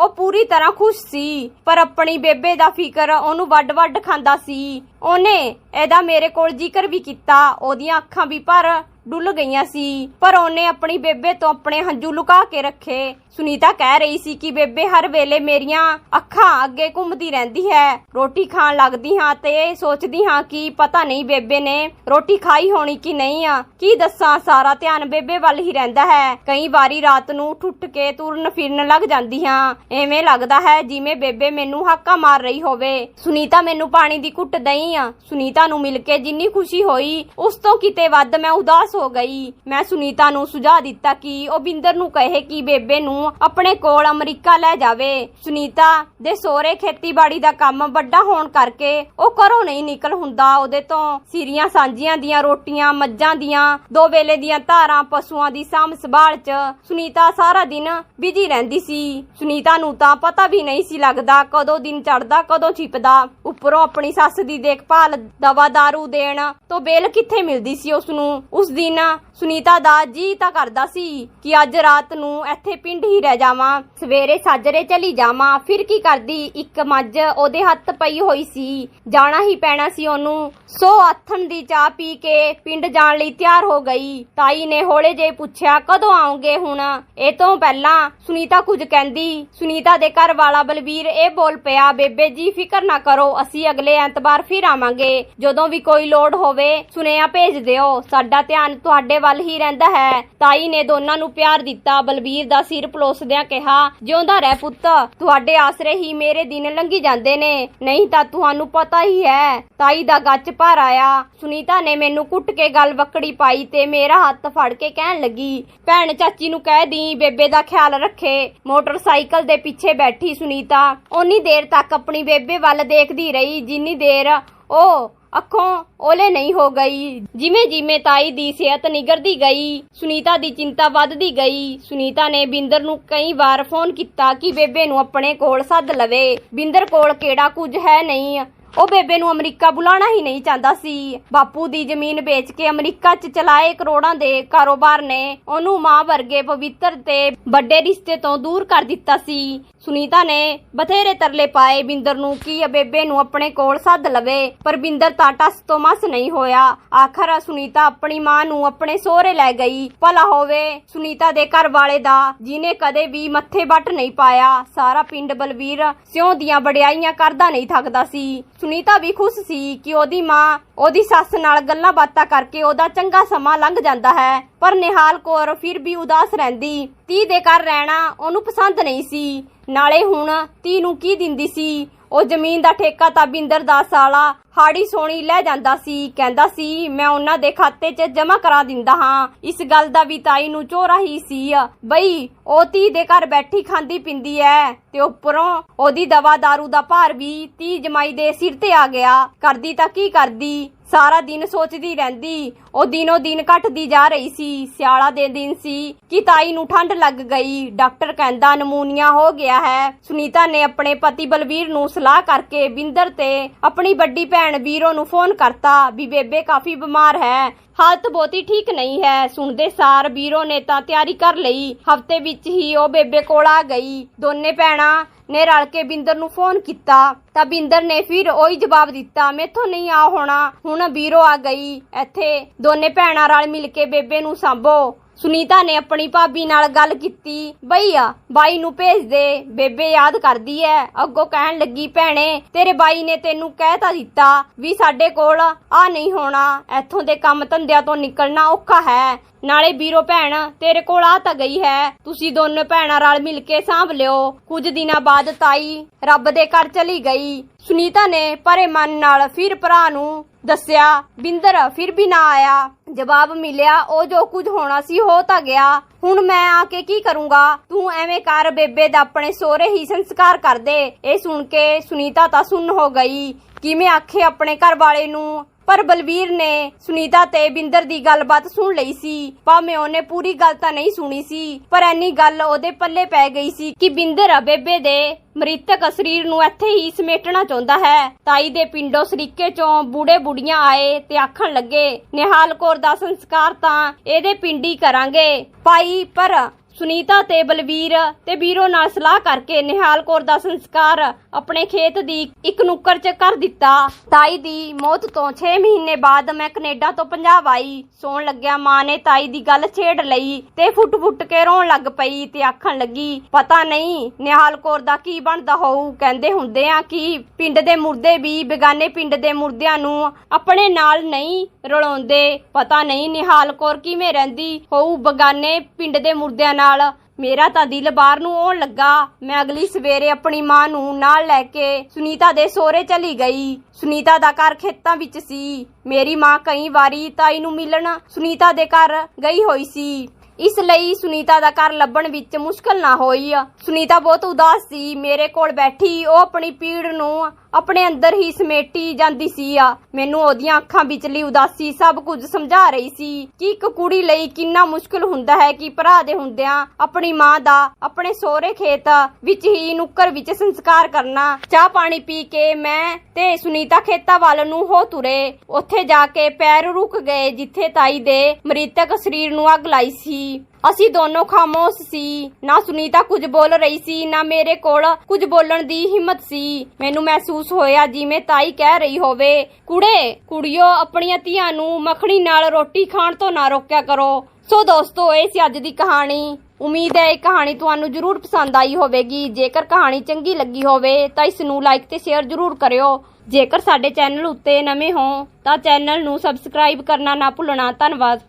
S1: ਉਹ ਪੂਰੀ ਤਰ੍ਹਾਂ ਖੁਸ਼ ਸੀ ਪਰ ਆਪਣੀ ਬੇਬੇ ਦਾ ਫਿਕਰ ਉਹਨੂੰ ਵੱਡ-ਵੱਡ ਖਾਂਦਾ ਸੀ। ਉਹਨੇ ਇਹਦਾ ਮੇਰੇ ਕੋਲ ਜ਼ਿਕਰ ਵੀ ਕੀਤਾ, ਉਹਦੀਆਂ ਅੱਖਾਂ ਵੀ ਪਰ ਡੁੱਲ ਗਈਆਂ ਸੀ, ਪਰ ਉਹਨੇ ਆਪਣੀ ਬੇਬੇ ਤੋਂ ਆਪਣੇ ਹੰਝੂ ਲੁਕਾ ਕੇ ਰੱਖੇ। ਸੁਨੀਤਾ ਕਹਿ ਰਹੀ ਸੀ ਕਿ ਬੇਬੇ ਹਰ ਵੇਲੇ ਮੇਰੀਆਂ ਅੱਖਾਂ ਅੱਗੇ ਘੁੰਮਦੀ ਰਹਿੰਦੀ ਹੈ। ਰੋਟੀ ਖਾਣ ਲੱਗਦੀ ਹਾਂ ਤੇ ਸੋਚਦੀ ਹਾਂ ਕਿ ਪਤਾ ਨਹੀਂ ਬੇਬੇ ਨੇ ਰੋਟੀ ਖਾਈ ਹੋਣੀ ਕਿ ਨਹੀਂ ਆ। ਕੀ ਦੱਸਾਂ, ਸਾਰਾ ਧਿਆਨ ਬੇਬੇ ਵੱਲ ਹੀ ਰਹਿੰਦਾ ਹੈ। ਕਈ ਵਾਰੀ ਰਾਤ ਨੂੰ ਠੁੱਟ ਕੇ ਤੁਰਨ ਫਿਰਨ ਲੱਗ ਜਾਂਦੀ ਹਾਂ। ਐਵੇਂ ਲੱਗਦਾ ਹੈ ਜਿਵੇਂ ਬੇਬੇ ਮੈਨੂੰ ਹਾਕਾ ਮਾਰ ਰਹੀ ਹੋਵੇ। ਸੁਨੀਤਾ ਮੈਨੂੰ ਪਾਣੀ ਦੀ ਘੁੱਟ ਦਈ ਆ। ਸੁਨੀਤਾ ਨੂੰ ਮਿਲ ਕੇ ਜਿੰਨੀ ਖੁਸ਼ੀ ਹੋਈ, ਉਸ ਤੋਂ ਕਿਤੇ ਵੱਧ ਮੈਂ ਉਦਾਸ ਹੋ ਗਈ। ਮੈਂ ਸੁਨੀਤਾ ਨੂੰ ਸੁਝਾਅ ਦਿੱਤਾ ਕਿ ਉਹ ਬਿੰਦਰ ਨੂੰ ਕਹੇ ਕਿ ਬੇਬੇ ਨੂੰ ਆਪਣੇ ਕੋਲ ਅਮਰੀਕਾ ਲੈ ਜਾਵੇ। ਸੁਨੀਤਾ ਦੇ ਸੋਹਰੇ ਖੇਤੀਬਾੜੀ ਦਾ ਕੰਮ ਵੱਡਾ ਹੋਣ ਕਰਕੇ ਉਹ ਘਰੋਂ ਨਹੀਂ ਨਿਕਲ ਹੁੰਦਾ। ਉਹਦੇ ਤੋਂ ਸੀਰੀਆਂ ਸਾਂਝੀਆਂ ਦੀਆਂ ਰੋਟੀਆਂ, ਮੱਝਾਂ ਦੀਆਂ, ਦੋ ਵੇਲੇ ਦੀਆਂ ਧਾਰਾਂ, ਪਸ਼ੂਆਂ ਦੀ ਸਾਂਭ ਸੰਭਾਲ 'ਚ ਸੁਨੀਤਾ ਸਾਰਾ ਦਿਨ ਬਿਜ਼ੀ ਰਹਿੰਦੀ ਸੀ। ਸੁਨੀਤਾ ਨੂੰ ਤਾਂ ਪਤਾ ਵੀ ਨਹੀਂ ਸੀ ਲੱਗਦਾ ਕਦੋਂ ਦਿਨ ਚੜਦਾ ਕਦੋਂ ਛਿਪਦਾ। ਉੱਪਰੋਂ ਆਪਣੀ ਸੱਸ ਦੀ ਦੇਖ ਦੇਖਭਾਲ ਦਵਾ ਦਾਰੂ ਦੇਣ ਤੋਂ ਬੇਲ ਕਿੱਥੇ ਮਿਲਦੀ ਸੀ ਉਸ ਨੂੰ ਉਸ ਦਿਨ ਸੁਨੀਤਾ ਦਾ ਜੀ ਤਾਂ ਕਰਦਾ ਸੀ ਕਿ ਅੱਜ ਰਾਤ ਨੂੰ ਇੱਥੇ ਪਿੰਡ ਹੀ ਰਹਿ ਜਾਵਾਂ, ਸਵੇਰੇ ਸਾਜਰੇ ਚਲੀ ਜਾਵਾਂ। ਫਿਰ ਕੀ ਕਰਦੀ? ਇੱਕ ਮੱਝ ਉਹਦੇ ਹੱਥ ਪਈ ਹੋਈ ਸੀ। ਜਾਣਾ ਹੀ ਪੈਣਾ ਸੀ ਉਹਨੂੰ। ਸੋ ਆਥਣ ਦੀ ਚਾਹ ਪੀ ਕੇ ਪਿੰਡ ਜਾਣ ਲਈ ਤਿਆਰ ਹੋ ਗਈ। ਤਾਈ ਨੇ ਹੌਲੇ ਜੇ ਪੁੱਛਿਆ, ਕਦੋਂ ਆਉਂਗੇ ਹੁਣ? ਇਹ ਤੋਂ ਪਹਿਲਾਂ ਸੁਨੀਤਾ ਕੁਝ ਕਹਿੰਦੀ, ਸੁਨੀਤਾ ਦੇ ਘਰ ਵਾਲਾ ਬਲਵੀਰ ਇਹ ਬੋਲ ਪਿਆ, ਬੇਬੇ ਜੀ, ਫਿਕਰ ਨਾ ਕਰੋ, ਅਸੀਂ ਅਗਲੇ ਐਤਵਾਰ ਫਿਰ ਆਵਾਂਗੇ। ਜਦੋਂ ਵੀ ਕੋਈ ਲੋੜ ਹੋਵੇ, ਸੁਨੇਹਾ ਭੇਜ ਦਿਓ। ਸਾਡਾ ਧਿਆਨ ਤੁਹਾਡੇ ਵੱਲ ਹੀ ਰਹਿੰਦਾ ਹੈ। ਤਾਈ ਨੇ ਦੋਨਾਂ ਨੂੰ ਪਿਆਰ ਦਿੱਤਾ। ਬਲਬੀਰ ਦਾ ਸਿਰ ਪਲੋਸਦਿਆਂ ਕਿਹਾ, ਜਿਉਂਦਾ ਰਹਿ ਪੁੱਤ। ਤੁਹਾਡੇ ਆਸਰੇ ਹੀ ਮੇਰੇ ਦਿਨ ਲੰਘੀ ਜਾਂਦੇ ਨੇ। ਨਹੀਂ ਤਾਂ ਤੁਹਾਨੂੰ ਪਤਾ ਹੀ ਹੈ, ਤਾਈ ਦਾ ਗੱਚ ਭਰ ਆਇਆ। ਸੁਨੀਤਾ ਨੇ ਮੈਨੂੰ ਕੁੱਟ ਕੇ ਗੱਲ ਵਕੜੀ ਪਾਈ ਤੇ ਮੇਰਾ ਹੱਥ ਫੜ ਕੇ ਕਹਿਣ ਲੱਗੀ, ਭੈਣ ਚਾਚੀ ਨੂੰ ਕਹਿ ਦੀ, ਬੇਬੇ ਦਾ ਖਿਆਲ ਰੱਖੇ। ਮੋਟਰਸਾਈਕਲ ਦੇ ਪਿੱਛੇ ਬੈਠੀ ਸੁਨੀਤਾ। ਓਨੀ ਦੇਰ ਤੱਕ ਆਪਣੀ ਬੇਬੇ ਵੱਲ ਦੇਖਦੀ ਰਹੀ, ਜਿੰਨੀ ਦੇਰ ਉਹ ਅੱਖੋਂ ਓਲੇ ਨਹੀਂ ਹੋ ਗਈ। ਜਿਵੇਂ ਜਿਵੇਂ ਤਾਈ ਦੀ ਸਿਹਤ ਨਿਗਰਦੀ ਗਈ, ਸੁਨੀਤਾ ਦੀ ਚਿੰਤਾ ਵੱਧਦੀ ਗਈ, ਸੁਨੀਤਾ ਨੇ ਬਿੰਦਰ ਨੂੰ ਕਈ ਵਾਰ ਫੋਨ ਕੀਤਾ ਕਿ ਬੇਬੇ ਨੂੰ ਆਪਣੇ ਕੋਲ ਸੱਦ ਲਵੇ। ਬਿੰਦਰ ਕੋਲ ਕਿਹੜਾ ਕੁਝ ਹੈ ਨਹੀਂ। ਉਹ ਬੇਬੇ ਨੂੰ ਅਮਰੀਕਾ ਬੁਲਾਣਾ ਹੀ ਨਹੀਂ ਚਾਹੁੰਦਾ ਸੀ। ਬਾਪੂ ਦੀ ਜ਼ਮੀਨ ਵੇਚ ਕੇ ਅਮਰੀਕਾ 'ਚ ਚਲਾਏ ਕਰੋੜਾਂ ਦੇ ਕਾਰੋਬਾਰ ਨੇ, ਉਹਨੂੰ ਮਾਂ ਵਰਗੇ ਪਵਿੱਤਰ ਤੇ ਵੱਡੇ ਰਿਸ਼ਤੇ ਤੋਂ ਦੂਰ ਕਰ ਦਿੱਤਾ ਸੀ। ਸੁਨੀਤਾ ਨੇ ਬਥੇਰੇ ਤਰਲੇ ਪਾਏ ਬਿੰਦਰ ਨੂੰ ਕਿ ਬੇਬੇ ਨੂੰ ਆਪਣੇ ਕੋਲ ਸੱਦ ਲਵੇ, ਪਰ ਬਿੰਦਰ ਤਾਂ ਟਸ ਤੋਂ ਮਸ ਨਹੀਂ ਹੋਇਆ। ਆਖਰ ਸੁਨੀਤਾ ਆਪਣੀ ਮਾਂ ਨੂੰ ਆਪਣੇ ਸਹੁਰੇ ਲੈ ਗਈ। ਭਲਾ ਹੋਵੇ, ਸੁਨੀਤਾ ਦੇ ਘਰ ਵਾਲੇ ਦਾ ਜਿਨੇ ਕਦੇ ਵੀ ਮੱਥੇ ਵੱਟ ਨਹੀਂ ਪਾਇਆ। ਸਾਰਾ ਪਿੰਡ ਬਲਵੀਰ ਸਿਉਂ ਦੀਆਂ ਵਡਿਆਈਆਂ ਕਰਦਾ ਨਹੀਂ ਥੱਕਦਾ ਸੀ। ਸੁਨੀਤਾ ਵੀ ਖੁਸ਼ ਸੀ ਕਿ ਉਹਦੀ ਮਾਂ ਉਹਦੀ ਸੱਸ ਨਾਲ ਗੱਲਾਂ ਬਾਤਾਂ ਕਰਕੇ ਉਹਦਾ ਚੰਗਾ ਸਮਾਂ ਲੰਘ ਜਾਂਦਾ ਹੈ। ਪਰ ਨਿਹਾਲ ਕੌਰ ਫਿਰ ਵੀ ਉਦਾਸ ਰਹਿੰਦੀ। ਤੀ ਦੇ ਘਰ ਰਹਿਣਾ ਉਹਨੂੰ ਪਸੰਦ ਨਹੀਂ ਸੀ। ਨਾਲੇ ਹੁਣ ਧੀ ਨੂੰ ਕੀ ਦਿੰਦੀ ਸੀ? ਉਹ ਜ਼ਮੀਨ ਦਾ ਠੇਕਾ ਤਾਂ ਬਿੰਦਰ ਦਾ ਸਾਲਾ, ਹਾੜੀ ਸੋਣੀ ਲੈ ਜਾਂਦਾ ਸੀ। ਕਹਿੰਦਾ ਸੀ, ਮੈਂ ਉਹਨਾਂ ਦੇ ਖਾਤੇ 'ਚ ਜਮ੍ਹਾਂ ਕਰਾ ਦਿੰਦਾ ਹਾਂ। ਇਸ ਗੱਲ ਦਾ ਵੀ ਤਾਈ ਨੂੰ ਚੋਰਾ ਹੀ ਸੀ। ਬਈ, ਉਹ ਧੀ ਦੇ ਘਰ ਬੈਠੀ ਖਾਂਦੀ ਪਿੰਦੀ ਐ ਤੇ ਉੱਪਰੋਂ ਉਹਦੀ ਦਵਾ दारू ਦਾ ਭਾਰ ਵੀ ਧੀ ਜਮਾਈ ਦੇ ਸਿਰ ਤੇ ਆ ਗਿਆ। ਕਰਦੀ ਤਾਂ ਕੀ ਕਰਦੀ? ਸਾਰਾ ਦਿਨ ਸੋਚਦੀ ਰਹਿੰਦੀ। ਉਹ ਦਿਨੋ ਦਿਨ ਘਟਦੀ ਜਾ ਰਹੀ ਸੀ। ਸਿਆਲਾ ਦੇ ਦਿਨ ਸੀ ਕਿ ਤਾਈ ਨੂੰ ਠੰਡ ਲੱਗ ਗਈ। ਡਾਕਟਰ ਕਹਿੰਦਾ, ਨਮੂਨੀਆ ਹੋ ਗਿਆ ਹੈ। ਸੁਨੀਤਾ ਨੇ ਆਪਣੇ ਪਤੀ ਬਲਵੀਰ ਨੂੰ ਸਲਾਹ ਕਰਕੇ ਬਿੰਦਰ ਤੇ ਆਪਣੀ ਵੱਡੀ ਭੈਣ ਵੀਰੋ ਨੂੰ ਫੋਨ ਕਰਤਾ, ਵੀ ਬੇਬੇ ਕਾਫੀ ਬਿਮਾਰ ਹੈ। ਹਾਲਤ ਬਹੁਤੀ ਠੀਕ ਨਹੀਂ ਹੈ। ਸੁਣਦੇ ਸਾਰ ਵੀਰੋ ਨੇ ਤਾਂ ਤਿਆਰੀ ਕਰ ਲਈ। ਹਫ਼ਤੇ ਵਿੱਚ ਹੀ ਉਹ ਬੇਬੇ ਕੋਲ ਆ ਗਈ। ਦੋਨੇ ਭੈਣਾਂ ਨੇ ਰਲ ਕੇ ਬਿੰਦਰ ਨੂੰ ਫੋਨ ਕੀਤਾ। ਤਾਂ ਬਿੰਦਰ ਨੇ ਫਿਰ ਉਹੀ ਜਵਾਬ ਦਿੱਤਾ, ਮੈਥੋਂ ਨਹੀਂ ਆ ਹੋਣਾ। ਹੁਣ ਵੀਰੋ ਆ ਗਈ। ਇੱਥੇ ਦੋਨੇ ਭੈਣਾਂ ਰਲ ਮਿਲ ਕੇ ਬੇਬੇ ਨੂੰ ਸਾਂਭੋ। ਸੁਨੀਤਾ ਨੇ ਆਪਣੀ ਭਾਬੀ ਨਾਲ ਗੱਲ ਕੀਤੀ, ਬਈ ਆ, ਬਾਈ ਨੂੰ ਭੇਜ ਦੇ, ਬੇਬੇ ਯਾਦ ਕਰਦੀ ਐ, ਅੱਗੋਂ ਕਹਿਣ ਲੱਗੀ, ਭੈਣੇ, ਤੇਰੇ ਬਾਈ ਨੇ ਤੈਨੂੰ ਕਹਿ ਤਾਂ ਦਿੱਤਾ ਵੀ ਸਾਡੇ ਕੋਲ ਆ ਨਹੀਂ ਹੋਣਾ, ਇੱਥੋਂ ਦੇ ਕੰਮ ਧੰਦਿਆਂ ਤੋਂ ਨਿਕਲਣਾ ਔਖਾ ਹੈ, ਨਾਲੇ ਵੀਰੋ ਭੈਣ, ਤੇਰੇ ਕੋਲ ਆ ਤਾਂ ਗਈ ਹੈ, ਤੁਸੀਂ ਦੋਨੋਂ ਭੈਣਾਂ ਰਲ ਮਿਲ ਕੇ ਸਾਂਭ ਲਿਓ। ਕੁਝ ਦਿਨਾਂ ਬਾਅਦ ਤਾਈ ਰੱਬ ਦੇ ਘਰ ਚਲੀ ਗਈ। ਸੁਨੀਤਾ ਨੇ ਪਰੇ ਮਨ ਨਾਲ ਫਿਰ ਭਰਾ ਨੂੰ ਦੱਸਿਆ, ਬਿੰਦਰ, ਫਿਰ ਵੀ ਨਾ ਆਇਆ। ਜਵਾਬ ਮਿਲਿਆ, ਉਹ ਜੋ ਕੁਝ ਹੋਣਾ ਸੀ, ਹੋ ਤਾਂ ਗਿਆ। ਹੁਣ ਮੈਂ ਆ ਕੇ ਕੀ ਕਰੂੰਗਾ? ਤੂੰ ਐਵੇਂ ਕਰ ਬੇਬੇ ਦਾ ਆਪਣੇ ਸੋਹਰੇ ਹੀ ਸੰਸਕਾਰ ਕਰ ਦੇ। ਇਹ ਸੁਣ ਕੇ ਸੁਨੀਤਾ ਤਾਂ ਸੁੰਨ ਹੋ ਗਈ। ਕਿਵੇਂ ਆਖੇ ਆਪਣੇ ਘਰ ਵਾਲੇ ਨੂੰ? ਪਰ ਬਲਵੀਰ ਨੇ ਸੁਨੀਤਾ ਤੇ ਬਿੰਦਰ ਦੀ ਗੱਲਬਾਤ ਸੁਣ ਲਈ ਸੀ। ਭਾਵੇਂ ਉਹਨੇ ਪੂਰੀ ਗੱਲ ਤਾਂ ਨਹੀਂ ਸੁਣੀ ਸੀ, ਪਰ ਐਨੀ ਗੱਲ ਉਹਦੇ ਪੱਲੇ ਪੈ ਗਈ ਸੀ ਕਿ ਬਿੰਦਰ ਅਬੇਬੇ ਦੇ ਮ੍ਰਿਤਕ ਸਰੀਰ ਨੂੰ ਇੱਥੇ ਹੀ ਸਮੇਟਣਾ ਚਾਹੁੰਦਾ ਹੈ। ਤਾਈ ਦੇ ਪਿੰਡੋਂ ਸਰੀਕੇ ਚੋਂ ਬੂੜੇ ਬੁੜੀਆਂ ਆਏ ਤੇ ਆਖਣ ਲੱਗੇ, ਨਿਹਾਲ ਕੌਰ ਦਾ ਸੰਸਕਾਰ ਤਾਂ ਇਹਦੇ ਪਿੰਡੀ ਕਰਾਂਗੇ। ਭਾਈ, ਪਰ ਸੁਨੀਤਾ ਤੇ ਬਲਵੀਰ ਤੇ ਵੀਰੋ ਨਾਲ ਸਲਾਹ ਕਰਕੇ ਨਿਹਾਲ ਕੌਰ ਦਾ ਸੰਸਕਾਰ ਆਪਣੇ ਖੇਤ ਦੀ ਇੱਕ ਨੁੱਕਰ 'ਚ ਕਰ ਦਿੱਤਾ। ਤਾਈ ਦੀ ਮੌਤ ਤੋਂ 6 ਮਹੀਨੇ ਬਾਅਦ ਮੈਂ ਕੈਨੇਡਾ ਤੋਂ ਪੰਜਾਬ ਆਈ। ਸੌਣ ਲੱਗਿਆ ਮਾਂ ਨੇ ਤਾਈ ਦੀ ਗੱਲ ਛੇੜ ਲਈ ਤੇ ਫੁੱਟ-ਫੁੱਟ ਕੇ ਰੋਣ ਲੱਗ ਪਈ ਤੇ ਆਖਣ ਲੱਗੀ, ਪਤਾ ਨਹੀਂ ਨਿਹਾਲ ਕੌਰ ਦਾ ਕੀ ਬਣਦਾ ਹੋਊ? ਕਹਿੰਦੇ ਹੁੰਦੇ ਆ ਕਿ ਪਿੰਡ ਦੇ ਮੁਰਦੇ ਵੀ ਬੇਗਾਨੇ ਪਿੰਡ ਦੇ ਮੁਰਦਿਆਂ ਨੂੰ ਆਪਣੇ ਨਾਲ ਨਹੀਂ ਰਲਾਉਂਦੇ। ਪਤਾ ਨਹੀਂ ਨਿਹਾਲ ਕੌਰ ਕਿਵੇਂ ਰਹਿੰਦੀ, ਹੋਊ ਬੇਗਾਨੇ ਪਿੰਡ ਦੇ ਮੁਰਦਿਆਂ ਨਾਲ। ਨਾਲ। ਮੇਰਾ ਤਾਂ ਦਿਲ ਬਾਹਰ ਨੂੰ ਆਉਣ ਲੱਗਾ। ਮੈਂ ਅਗਲੀ ਸਵੇਰੇ ਆਪਣੀ ਮਾਂ ਨੂੰ ਨਾਲ ਲੈ ਕੇ ਸੁਨੀਤਾ ਦੇ ਸੋਹਰੇ ਚਲੀ ਗਈ। ਸੁਨੀਤਾ ਦਾ ਘਰ ਖੇਤਾਂ ਵਿੱਚ ਸੀ। ਮੇਰੀ ਮਾਂ ਕਈ ਵਾਰੀ ਤਾਈ ਨੂੰ ਮਿਲਣ ਸੁਨੀਤਾ ਦੇ ਘਰ ਗਈ ਹੋਈ ਸੀ। ਇਸ ਲਈ ਸੁਨੀਤਾ ਦਾ ਘਰ ਲੱਭਣ ਵਿੱਚ ਮੁਸ਼ਕਲ ਨਾ ਹੋਈ। ਸੁਨੀਤਾ ਬਹੁਤ ਉਦਾਸ ਸੀ। ਮੇਰੇ ਕੋਲ ਬੈਠੀ ਉਹ ਆਪਣੀ ਪੀੜ ਨੂੰ ਆਪਣੇ ਅੰਦਰ ਹੀ ਸਮੇਟੀ ਜਾਂਦੀ ਸੀ ਆ। ਮੈਨੂੰ ਉਹਦੀਆਂ ਅੱਖਾਂ ਵਿਚਲੀ ਉਦਾਸੀ ਸਭ ਕੁਝ ਸਮਝਾ ਰਹੀ ਸੀ ਕਿ ਇੱਕ ਕੁੜੀ ਲਈ ਕਿੰਨਾ ਮੁਸ਼ਕਲ ਹੁੰਦਾ ਹੈ ਕਿ ਭਰਾ ਦੇ ਹੁੰਦਿਆਂ ਆਪਣੀ ਮਾਂ ਦਾ, ਆਪਣੇ ਸੋਹਰੇ ਖੇਤ ਵਿੱਚ ਹੀ ਨੁੱਕਰ ਵਿੱਚ ਸੰਸਕਾਰ ਕਰਨਾ। ਚਾਹ ਪਾਣੀ ਪੀ ਕੇ ਮੈਂ ਤੇ ਸੁਨੀਤਾ ਖੇਤਾਂ ਵੱਲ ਨੂੰ ਹੋ ਤੁਰੇ। ਉੱਥੇ ਜਾ ਕੇ ਪੈਰ ਰੁਕ ਗਏ, ਜਿੱਥੇ ਤਾਈ ਦੇ ਮ੍ਰਿਤਕ ਸਰੀਰ ਨੂੰ ਅੱਗ ਲਾਈ ਸੀ। ਅਸੀਂ ਦੋਨੋਂ ਖਾਮੋਸ਼ ਸੀ। ਨਾ ਸੁਨੀਤਾ ਕੁਝ ਬੋਲ ਰਹੀ ਸੀ, ਨਾ ਮੇਰੇ ਕੋਲ ਕੁਝ ਬੋਲਣ ਦੀ ਹਿੰਮਤ ਸੀ। ਮੈਨੂੰ ਮਹਿਸੂਸ ਹੋਇਆ ਜਿਵੇਂ ਤਾਈ ਕਹਿ ਰਹੀ ਹੋਵੇ, ਕੁੜੇ, ਕੁੜਿਓ, ਆਪਣੀਆਂ ਧੀਆਂ ਨੂੰ ਮੱਖਣੀ ਨਾਲ ਰੋਟੀ ਖਾਣ ਤੋਂ ਨਾ ਰੋਕਿਆ ਕਰੋ। ਸੋ ਦੋਸਤੋ, ਇਹ ਸੀ ਅੱਜ ਦੀ ਕਹਾਣੀ। ਉਮੀਦ ਹੈ ਇਹ ਕਹਾਣੀ ਤੁਹਾਨੂੰ ਜਰੂਰ ਪਸੰਦ ਆਈ ਹੋਵੇਗੀ। ਜੇਕਰ ਕਹਾਣੀ ਚੰਗੀ ਲੱਗੀ ਹੋਵੇ, ਤਾਂ ਇਸ ਨੂੰ ਲਾਈਕ ਤੇ ਸ਼ੇਅਰ ਜਰੂਰ ਕਰਿਓ। ਜੇਕਰ ਸਾਡੇ ਚੈਨਲ ਉੱਤੇ ਨਵੇਂ ਹੋ, ਤਾਂ ਚੈਨਲ ਨੂੰ ਸਬਸਕ੍ਰਾਈਬ ਕਰਨਾ ਨਾ ਭੁੱਲਣਾ। ਧੰਨਵਾਦ।